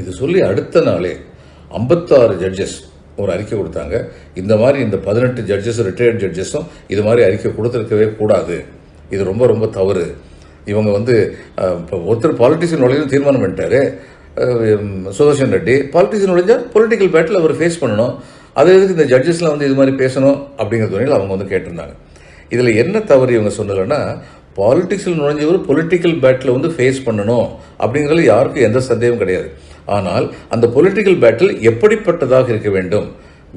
இது சொல்லி அடுத்த நாளே ஐம்பத்தாறு ஜட்ஜஸ் ஒரு அறிக்கை கொடுத்தாங்க. இந்த மாதிரி இந்த பதினெட்டு ஜட்ஜஸ் ரிட்டையர்ட் ஜட்ஜஸும் இது மாதிரி அறிக்கை கொடுத்துருக்கவே கூடாது. இது ரொம்ப ரொம்ப தவறு. இவங்க வந்து இப்போ ஒருத்தர் பாலிட்டிஷியன் நுழையும் தீர்மானம் பண்ணிட்டாரு. சுதர்ஷன் ரெட்டி. பாலிட்டிஷியன் நுழைஞ்சால் பொலிட்டிக்கல் பேட்டில் அவர் ஃபேஸ் பண்ணணும். அது எதுக்கு இந்த ஜட்ஜஸ்லாம் வந்து இது மாதிரி பேசணும் அப்படிங்கிற துறையில் அவங்க வந்து கேட்டிருந்தாங்க. இதில் என்ன தவறு இவங்க சொன்னதுன்னா பாலிட்டிக்ஸில் நுழைஞ்சவர் பொலிட்டிக்கல் பேட்டில் வந்து ஃபேஸ் பண்ணணும் அப்படிங்கிறது யாருக்கும் எந்த சந்தேகம் கிடையாது. ஆனால் அந்த பொலிட்டிக்கல் பேட்டில் எப்படிப்பட்டதாக இருக்க வேண்டும்?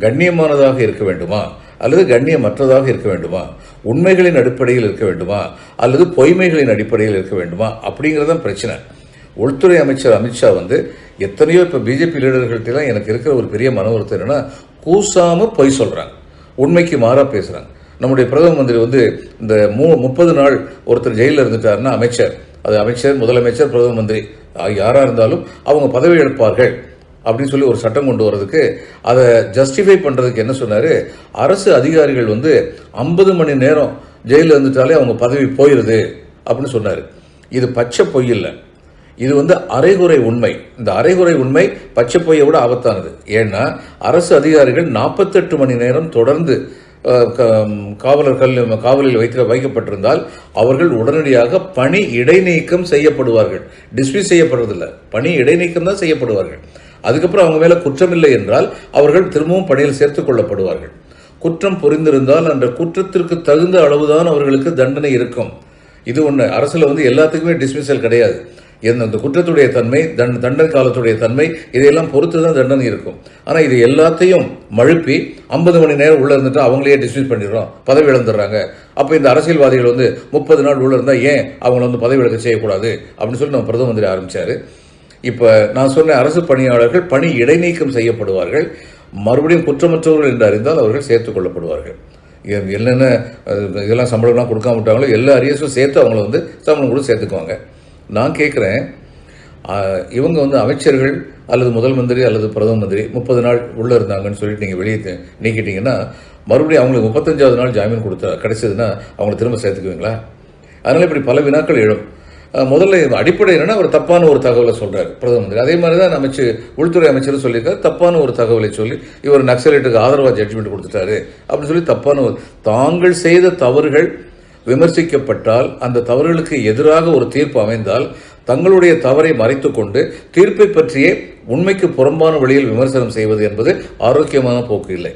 கண்ணியமானதாக இருக்க வேண்டுமா? அல்லது கண்ணியமற்றதாக இருக்க வேண்டுமா? உண்மைகளின் அடிப்படையில் இருக்க வேண்டுமா? அல்லது பொய்மைகளின் அடிப்படையில் இருக்க வேண்டுமா? அப்படிங்கிறது தான் பிரச்சனை. உள்துறை அமைச்சர் அமித்ஷா வந்து எத்தனையோ இப்போ பிஜேபி லீடர்கள்ட்டெல்லாம் எனக்கு இருக்கிற ஒரு பெரிய மன வருத்தம் என்னன்னா கூசாமல் பொய் சொல்கிறாங்க உண்மைக்கு மாறாக பேசுகிறாங்க நம்முடைய பிரதம மந்திரி வந்து இந்த மூ முப்பது நாள் ஒருத்தர் ஜெயிலில் இருந்துட்டாருன்னா அமைச்சர். அது அமைச்சர் முதலமைச்சர் பிரதம மந்திரி. யாராக இருந்தாலும் அவங்க பதவி எடுப்பார்கள் அப்படின்னு சொல்லி ஒரு சட்டம் கொண்டு வர்றதுக்கு அதை ஜஸ்டிஃபை பண்ணுறதுக்கு என்ன சொன்னார்? அரசு அதிகாரிகள் வந்து ஐம்பது மணி நேரம் ஜெயிலில் இருந்துட்டாலே அவங்க பதவி போயிடுது அப்படின்னு சொன்னார். இது பச்சை பொய் இல்லை. இது வந்து அரைகுறை உண்மை. இந்த அரைகுறை உண்மை பச்சை பொய்யை விட ஆபத்தானது. ஏன்னா அரசு அதிகாரிகள் நாற்பத்தெட்டு மணி நேரம் தொடர்ந்து காவலர்கள் காவலில் வைக்க வைக்கப்பட்டிருந்தால் அவர்கள் உடனடியாக பணி இடைநீக்கம் செய்யப்படுவார்கள். டிஸ்மிஸ் செய்யப்படுறதில்லை. பணி இடைநீக்கம் தான் செய்யப்படுவார்கள். அதுக்கப்புறம் அவங்க மேலே குற்றமில்லை என்றால் அவர்கள் திரும்பவும் பணியில் சேர்த்துக் கொள்ளப்படுவார்கள். குற்றம் புரிந்திருந்தால் அந்த குற்றத்திற்கு தகுந்த அளவுதான் அவர்களுக்கு தண்டனை இருக்கும். இது ஒன்று அரசில் வந்து எல்லாத்துக்குமே டிஸ்மிசல் கிடையாது. எந்தெந்த குற்றத்துடைய தன்மை தண்ட தண்டனை காலத்துடைய தன்மை இதையெல்லாம் பொறுத்து தான் தண்டனை இருக்கும். ஆனால் இது எல்லாத்தையும் மழுப்பி ஐம்பது மணி நேரம் உள்ளே இருந்துட்டு அவங்களையே டிஸ்மிஸ் பண்ணிடுறோம். பதவி இழந்துடுறாங்க. அப்போ இந்த அரசியல்வாதிகள் வந்து முப்பது நாள் உள்ளே இருந்தால் ஏன் அவங்கள வந்து பதவி இழக்க செய்யக்கூடாது? அப்படின்னு சொல்லி நம்ம பிரதம மந்திரி ஆரம்பிச்சாரு. இப்போ நான் சொன்ன அரசு பணியாளர்கள் பணி இடைநீக்கம் செய்யப்படுவார்கள். மறுபடியும் குற்றமற்றவர்கள் என்று அறிந்தால் அவர்கள் சேர்த்துக் கொள்ளப்படுவார்கள். என்னென்ன இதெல்லாம் சம்பளம்லாம் கொடுக்காம விட்டாங்களோ எல்லா அரியஸும் சேர்த்து அவங்கள வந்து சம்பளம் கூட சேர்த்துக்குவாங்க. நான் கேட்குறேன் இவங்க வந்து அமைச்சர்கள் அல்லது முதல் மந்திரி அல்லது பிரதம மந்திரி முப்பது நாள் உள்ளே இருந்தாங்கன்னு சொல்லிட்டு நீங்கள் வெளியே நீக்கிட்டீங்கன்னா மறுபடியும் அவங்களுக்கு முப்பத்தஞ்சாவது நாள் ஜாமீன் கொடுத்தா கிடைச்சதுன்னா அவங்கள திரும்ப சேர்த்துக்குவீங்களா? அதனால் இப்படி பல வினாக்கள் எழும். முதல்ல அடிப்படை என்னன்னா அவர் தப்பான ஒரு தகவலை சொல்கிறார் பிரதம மந்திரி. அதே மாதிரி தான் அமைச்சு உள்துறை அமைச்சர் சொல்லியிருக்காரு தப்பான ஒரு தகவலை சொல்லி இவர் நக்சலைட்டுக்கு ஆதரவாக ஜட்ஜ்மெண்ட் கொடுத்துட்டாரு அப்படின்னு சொல்லி தப்பான ஒரு தாங்கள் செய்த தவறுகள் விமர்சிக்கப்பட்டால் அந்த தவறுகளுக்கு எதிராக ஒரு தீர்ப்பு அமைந்தால் தங்களுடைய தவறை மறைத்துக்கொண்டு தீர்ப்பை பற்றியே உண்மைக்கு புறம்பான வழியில் விமர்சனம் செய்வது என்பது ஆரோக்கியமான போக்கு இல்லை.